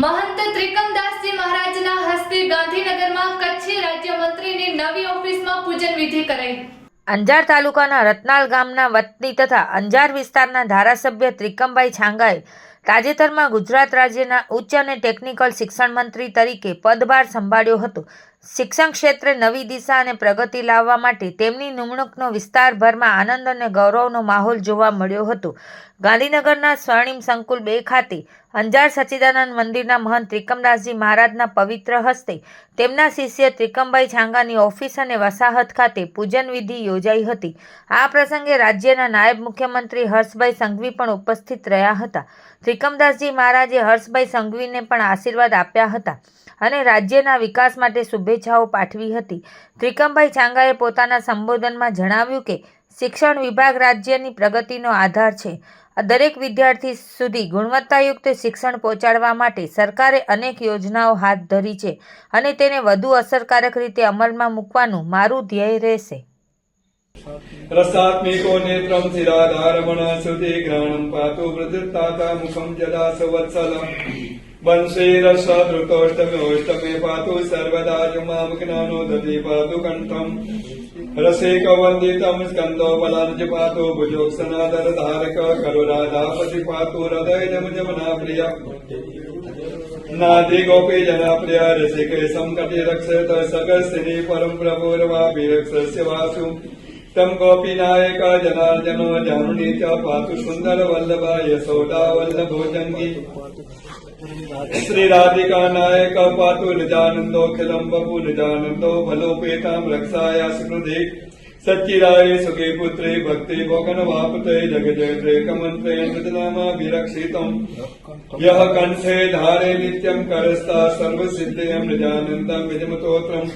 મહંત ત્રિકમદાસજી મહારાજના હસ્તે ગાંધીનગરમાં કચ્છી રાજ્ય મંત્રીની નવી ઓફિસમાં પૂજન વિધિ કરાઈ. અંજાર તાલુકાના રત્નાલ ગામના વતની તથા અંજાર વિસ્તારના ધારાસભ્ય ત્રિકમભાઈ છાંગાએ તાજેતરમાં ગુજરાત રાજ્યના ઉચ્ચ અને ટેકનિકલ શિક્ષણ મંત્રી તરીકે પદભાર સંભાળ્યો હતો. શિક્ષણ ક્ષેત્રે નવી દિશા અને પ્રગતિ લાવવા માટે તેમની નિમણૂકનો વિસ્તારભરમાં આનંદ અને ગૌરવનો માહોલ જોવા મળ્યો હતો. ગાંધીનગરના સ્વર્ણિમ સંકુલ બે ખાતે અંજાર સચ્ચિદાનંદ મંદિરના મહંત ત્રિકમદાસજી મહારાજના પવિત્ર હસ્તે તેમના શિષ્ય ત્રિકમભાઈ છાંગાની ઓફિસ અને વસાહત ખાતે પૂજન વિધિ યોજાઈ હતી. આ પ્રસંગે રાજ્યના નાયબ મુખ્યમંત્રી હર્ષભાઈ સંઘવી પણ ઉપસ્થિત રહ્યા હતા. ત્રિકમદાસજી મહારાજે હર્ષભાઈ સંઘવીને પણ આશીર્વાદ આપ્યા હતા અને રાજ્યના વિકાસ માટે શુભેચ્છાઓ પાઠવી હતી. ત્રિકમભાઈ ચાંગાએ પોતાના સંબોધનમાં જણાવ્યું કે, શિક્ષણ વિભાગ રાજ્યની પ્રગતિનો આધાર છે. દરેક વિદ્યાર્થી સુધી ગુણવત્તાયુક્ત શિક્ષણ પહોંચાડવા માટે સરકારે અનેક યોજનાઓ હાથ ધરી છે અને તેને વધુ અસરકારક રીતે અમલમાં મૂકવાનું મારું ધ્યેય રહેશે. રસાત્મિકો નેત્રમ શિરાધારમણ શ્રુતિ ગ્રહણમ પાતુ વૃદ્ધતા મુખમ જદાસ વત્સલમ વંશીરસદૃતોષ્ટમોષ્ટમે પાતુ સર્વદા જુમામ જ્ઞાનો દતિ પાતુ કંઠમ રસે કવંદિતમ સ્કંદો બલાંજ પાતુ ભુજોગ સનાદર ધારક કરુરાધાપતિ પાતુ હૃદય જમ જમના પ્રિય નાદી ગોપી જના પ્રિય રસિકે સંકટી રક્ષત સગસ્તિની પરમ પ્રભુર્વા વિરક્ષસ્ય વાસુ તમ ગોપીનાયક જનાર્દનો જાનુની ચ પાતુ સુંદર વલ્લભાય સૌદા વલ્લભો જંગી શ્રી રાધિકા નાયક પાતુ નિજાનંદો ખિલમ બપુ નિજાનંદો ભલોપેતામ રક્ષાયા સુહૃદે સચ્ચિરાય સુખે પુત્રે ભક્તિ ભોગન વાપતે જગ જયત્રે કમંત્રે નૃતનામાભિરક્ષિતમ યહ કંઠે ધારે નિત્યમ કરસ્તા સર્વસિદ્ધયમ નિજાનંદમ વિજમતોત્રમ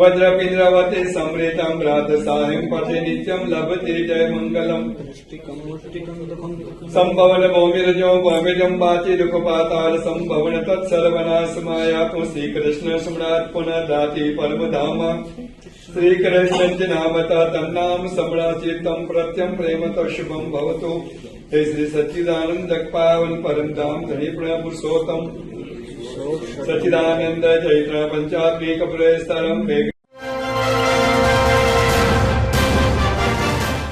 वज्रपिन्द्रवते समृतम् भ्रातसाहिम् पठे नित्यम् लभते जय मङ्गलम् सम्भवन भौमिरजो भौमिजम् वाचि दुःखपाताल सम्भवन तत्सर्वनाशमायातु श्रीकृष्ण स्मृणात् पुनः दाति परमधाम श्रीकृष्ण नामता तन्नाम समणाचित्तम् प्रत्यम् प्रेमत शुभम् भवतु हे श्री सच्चिदानन्द पावन परम धाम धनी प्रणय पुरुषोत्तम सच्चिदानंद चैत्र पंचात्मिक पुरस्तारम